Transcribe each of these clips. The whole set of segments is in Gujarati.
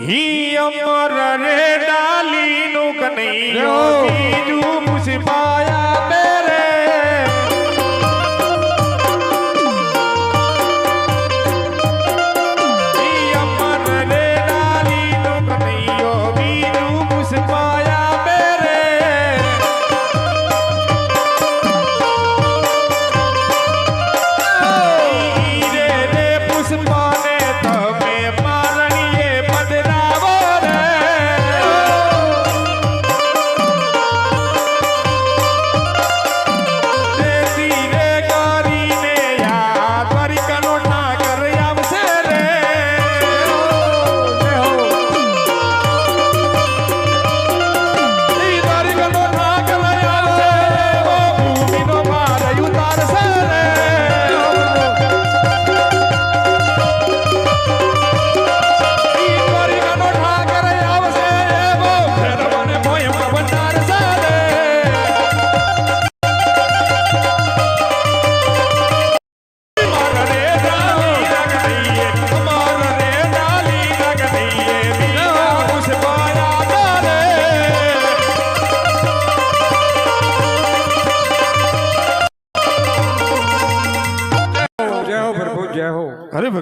હી અમર રે ડાલી નું કનૈયો બીજું પુષ્પાયા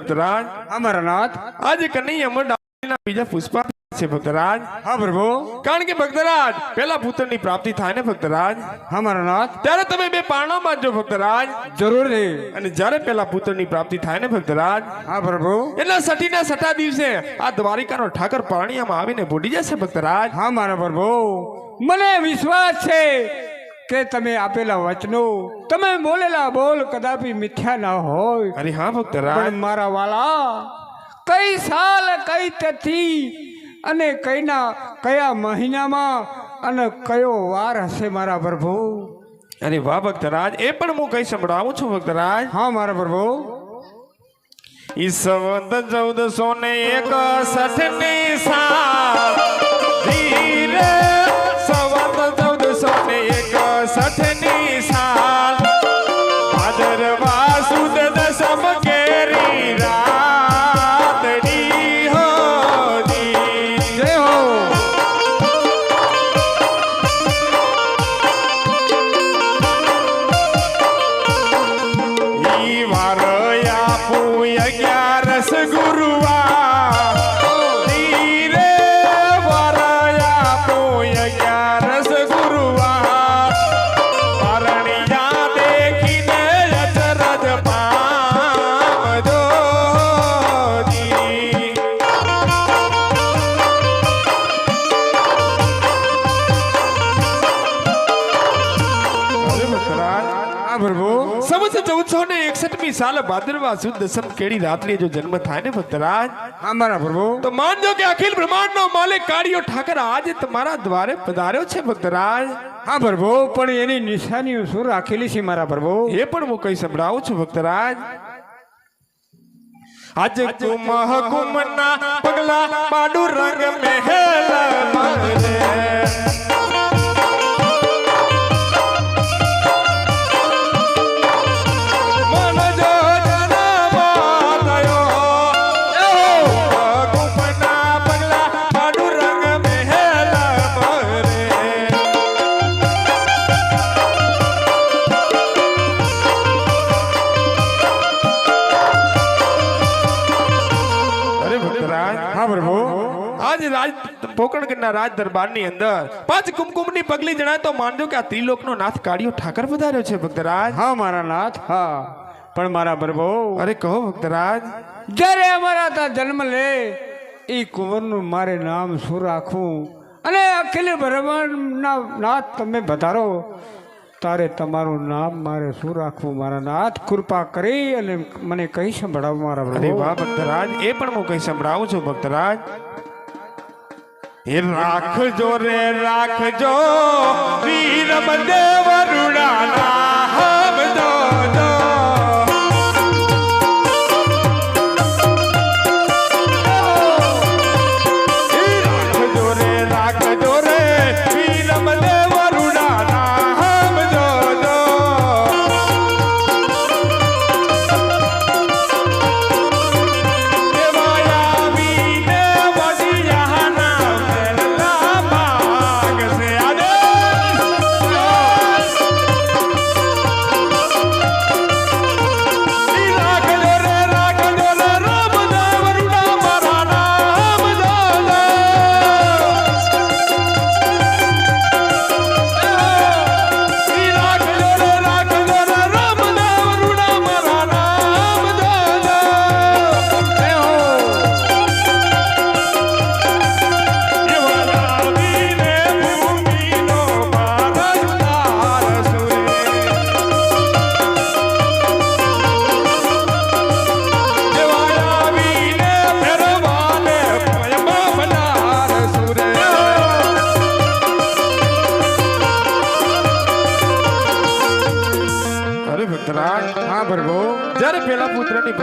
ભક્તરાજ. અમરનાથ આજે કનૈયા અમર બીજા પુષ્પા છે ભક્તરાજ. હા પ્રભુ. કારણ કે ભક્તરાજ પેલા પુત્રની પ્રાપ્તિ થાય ને ભક્તરાજ. અમારા ત્યારે તમે બે પારણા બાંધજો ભક્તરાજ. જરૂર અને જ્યારે પેલા પુત્રની પ્રાપ્તિ થાય ને ભક્તરાજ હા પ્રભુ. એટલે સટીના સઠા દિવસે આ દ્વારિકાનો ઠાકર પારણીયામાં આવીને બોડી જશે ભક્તરાજ. હા મારા પ્રભુ. મને વિશ્વાસ છે. કે તમે આપેલા વચનો તમે બોલેલા બોલ કદાપી મિથ્યા ના હોય. અરે હા ભક્તરાજ પણ મારા વાલા કઈ સાલ કઈ તિથિ અને કઈના કયા મહિનામાં અને કયો વાર હશે મારા પ્રભુ? અરે વાહ ભક્તરાજ એ પણ હું કઈ સંભળાવું છું ભક્તરાજ હા મારા પ્રભુ. ઈ સંવત ચૌદસો ને એક ની સાલ ધીરે પ્રભુ સંવત્સર ચૌદસો ને એકસઠમી સાલ ભાદરવા સુદ દસમ કેડી રાત્રિએ જો જન્મ થાય ને ભક્તરાજ હા મારા પ્રભુ. તો માનજો કે અખિલ બ્રહ્માંડ નો માલિક કાળિયો ઠાકર આજે તમારા દ્વારે પધાર્યો છે ભક્તરાજ હા પ્રભુ પણ એની નિશાનીઓ શું રાખેલી છે મારા પ્રભુ? એ પણ હું કઈ સંભળાવું છું ભક્તરાજ આજ કુમ હુકુમ ના પગલા પાડુ રંગ મહેલ મરે. રાજ પોકણગઢના રાજ દરબારની અંદર પાંચ કુમકુમની પગલી જણાય તો માનજો કે આ ત્રિલોકનો નાથ કાઢ્યો ઠાકર વધાર્યો છે ભક્તરાજ. હા મારા નાથ હા. પણ મારા પ્રભુ અરે કહો ભક્તરાજ. જ્યારે અમારા ત્યાં જન્મ લે એ કુંવરનું મારે નામ શું રાખવું અને અખિલ બ્રહ્માંડના નાથ તમે વધારો તારે તમારું નામ મારે શું રાખવું? મારા નાથ કૃપા કરી અને મને કહી સંભળાવો મારા ભક્તરાજ. એ પણ હું કઈ સંભળાવું છું ભક્તરાજ. રાખજો રે રાખજો. વીર દેવ રૂડાના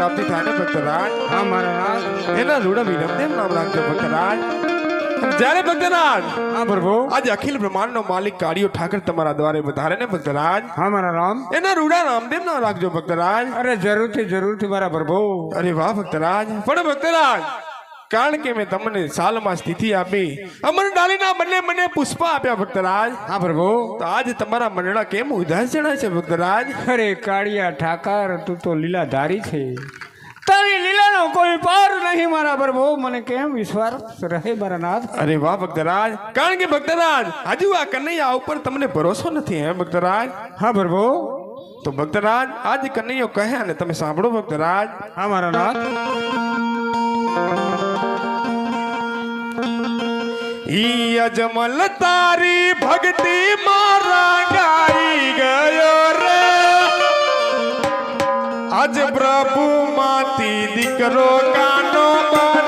પ્રાપ્તિ થાય ને ભક્તરાજ. હા મારા નાથ એના રૂડા વિરમદેવ નામ રાખજો ભક્તરાજ. જ્યારે ભક્તરાજ હા પ્રભુ. આજે અખિલ બ્રહ્માંડનો માલિક કાળિયો ઠાકર તમારા દ્વારે વધારે ને ભક્તરાજ. હા મારા રામ. એના રૂડા રામદેવ નામ રાખજો ભક્તરાજ. અરે જરૂરથી જરૂરથી મારા પ્રભુ. અરે વાહ ભક્તરાજ. પણ ભક્તરાજ કારણ કે મેં તમને સાલમાં સ્થિતિ આપી. અમર ડાલીના બંને મને પુષ્પ આપ્યા ભક્તરાજ. હા પ્રભુ. તો આજ તમારા મંડળા કેમ ઉદાસ જણાય છે ભક્તરાજ? અરે કાળિયા ઠાકર તું તો લીલાધારી છે. તારી લીલાનો કોઈ પાર નહીં મારા પ્રભુ. મને કેમ વિશ્વાસ રહે મારા નાથ? અરે વાહ ભક્તરાજ. કારણ કે ભક્તરાજ હજુ આ કનૈયા ઉપર તમને ભરોસો નથી હે ભક્તરાજ? હા પ્રભુ. તો ભક્તરાજ આજ કનૈયો કહે અને તમે સાંભળો ભક્તરાજ. હા મારા નાથ. ઈ અજમલ તારી ભક્તિ મારા ગાઈ ગયો રે. આજ પ્રભુ માતી દીકરો કાનો બની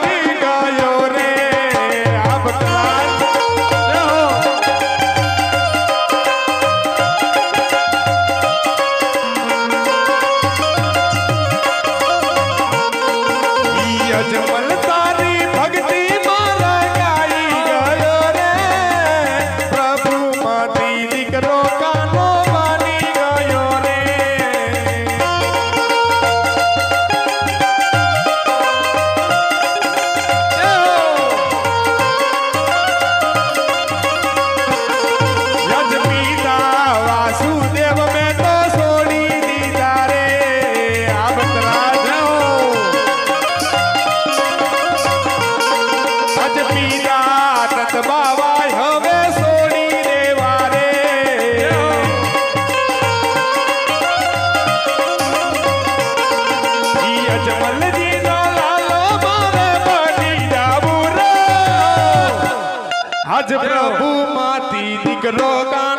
रोगान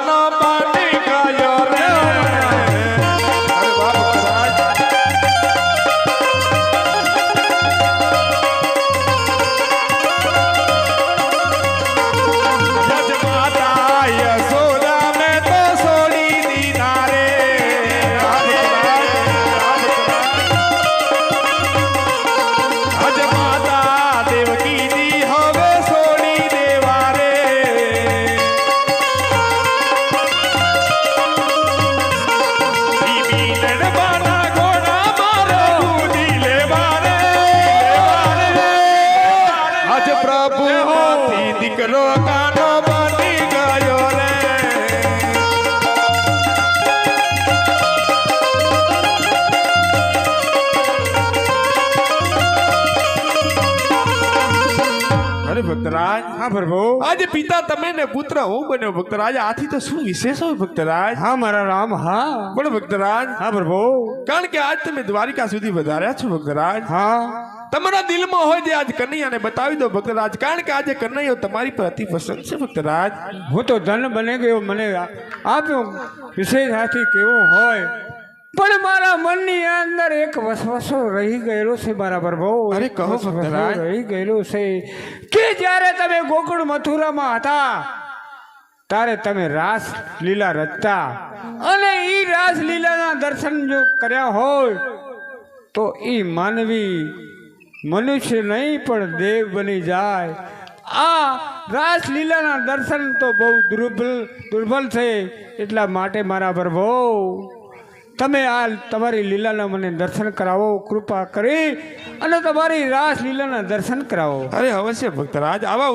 દીકરો કાનો બની ગયો રે. અરે ભક્તરાજ. હા પ્રભુ. આજે પિતા તમે ને પુત્ર હું બન્યો. ભક્તરાજ આથી તો શું વિશેષ હોય ભક્તરાજ? હા મારા રામ હા. પણ ભક્તરાજ. હા પ્રભુ. કારણ કે આજ તમે દ્વારિકા સુધી વધાર્યા છો ભક્તરાજ. હા. તમારા દિલમાં હોય જે આજ કનૈયાને બતાવી દો ભક્તરાજ કારણ કે આજે કનૈયો તમારી પર અતિ પસંદ છે ભક્તરાજ હું તો ધન બને ગયો મને આપ્યો વિશેષ હાથી કેવો હોય. પણ મારા મનની અંદર એક વસવસો રહી ગયેલો છે મારા પ્રભુ અરે કહો ભક્તરાજ. રહી ગયેલો છે. કે જ્યારે તમે ગોકુળ મથુરામાં હતા ત્યારે તમે રાસ લીલા રચતા અને એ રાસ લીલાના દર્શન જો કર્યા હોય તો એ માનવી મનુષ્ય નહીં, પણ દેવ બની જાય. આ રાસલીલાના દર્શન તો બહુ દુર્બલ દુર્બલ છે, એટલા માટે મારા પ્રભો, તમે આ તમારી લીલાના મને દર્શન કરાવો, કૃપા કરી, અને તમારી રાસલીલાના દર્શન કરાવો. અરે અવશ્ય ભક્તરાજ, આવા